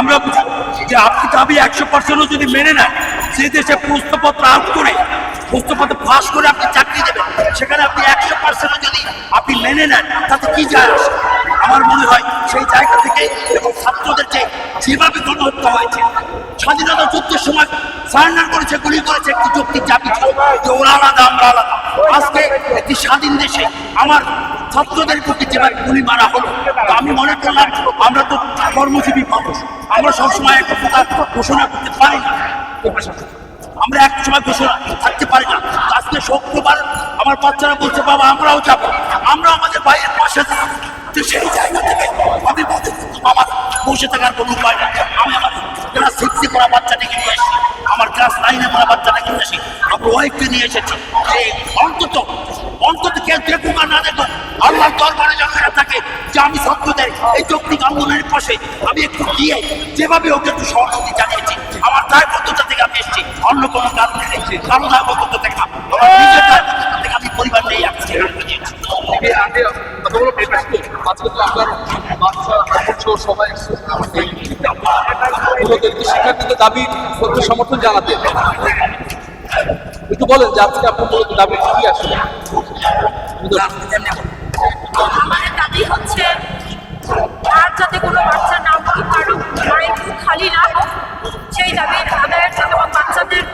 আমরা বুঝুক যে আপনি দাবি একশো পার্সেন্টও যদি মেনে নেন সেই দেশে প্রশ্নপত্র আউট করে, প্রশ্নপত্র ফাঁস করে আপনি চাকরি দেবেন। সেখানে আপনি একশো পার্সেন্টও যদি আপনি মেনে নেন, তাতে কি যায় আসে? আমার মনে হয় সেই জায়গা থেকে এবং ছাত্রদের ছাত্রদেরকে যেভাবে গণহত্যা হয়েছে, স্বাধীনতা যুদ্ধের সময় সারেন্ডার করেছে, গুলি করেছে, একটি যৌক্তিক দাবি ছিল যে ওরা আলাদা, আমরা আলাদা। আজকে একটি স্বাধীন দেশে আমার ছাত্রদের প্রতি যেভাবে গুলি মারা হলো আমি মনে করলাম, আমরা তো কর্মজীবী মানুষ। আমরা সবসময় একটা কথা ঘোষণা করতে পারি না। আমরা এক সময় ঘোষণা থাকতে পারি না। আজকে শুক্রবার আমার বাচ্চারা বলছে, বাবা, আমরাও যাব। আমরা আমাদের ভাইয়ের পাশে। তো সেই জায়গা থেকে আমি বলতে আমার বসে থাকার কোনো উপায় নেই। আমি আমার ক্লাস সিক্সে পড়া বাচ্চাটাকে নিয়ে আমার ক্লাস নাইনে পড়া বাচ্চাটাকে এসেছি আমার ওয়াইফকে নিয়ে এসেছি। এই অন্তত অন্তত কেউ দেখুক আর না দেখুক, আল্লাহর দরবারে যেন থাকে, যে আমি ছাত্রদের এই যৌক্তিক আন্দোলনের পাশে আমি একটু গিয়ে যেভাবে ওকে একটু সহযোগী জানিয়েছি, আমার দায়বদ্ধতা থেকে আমি এসেছি। অন্য কোনো কারণ থেকে কারও দায়বদ্ধতা থেকে আমার থেকে আমি পরিবার নিয়ে আসছি। আজকে তো আপনার বাচ্চা, সবাই একটি শিক্ষার্থীদের দাবি সত্য সমর্থন জানাতে। একটু বলেন যে আজকে আপনার মূলত দাবি কি আসলে? আমাদের দাবি হচ্ছে আর যাতে কোনো বাচ্চা না কারও ঘরে খালি না হোক সেই দাবি আদায়ের জন্য বাচ্চাদের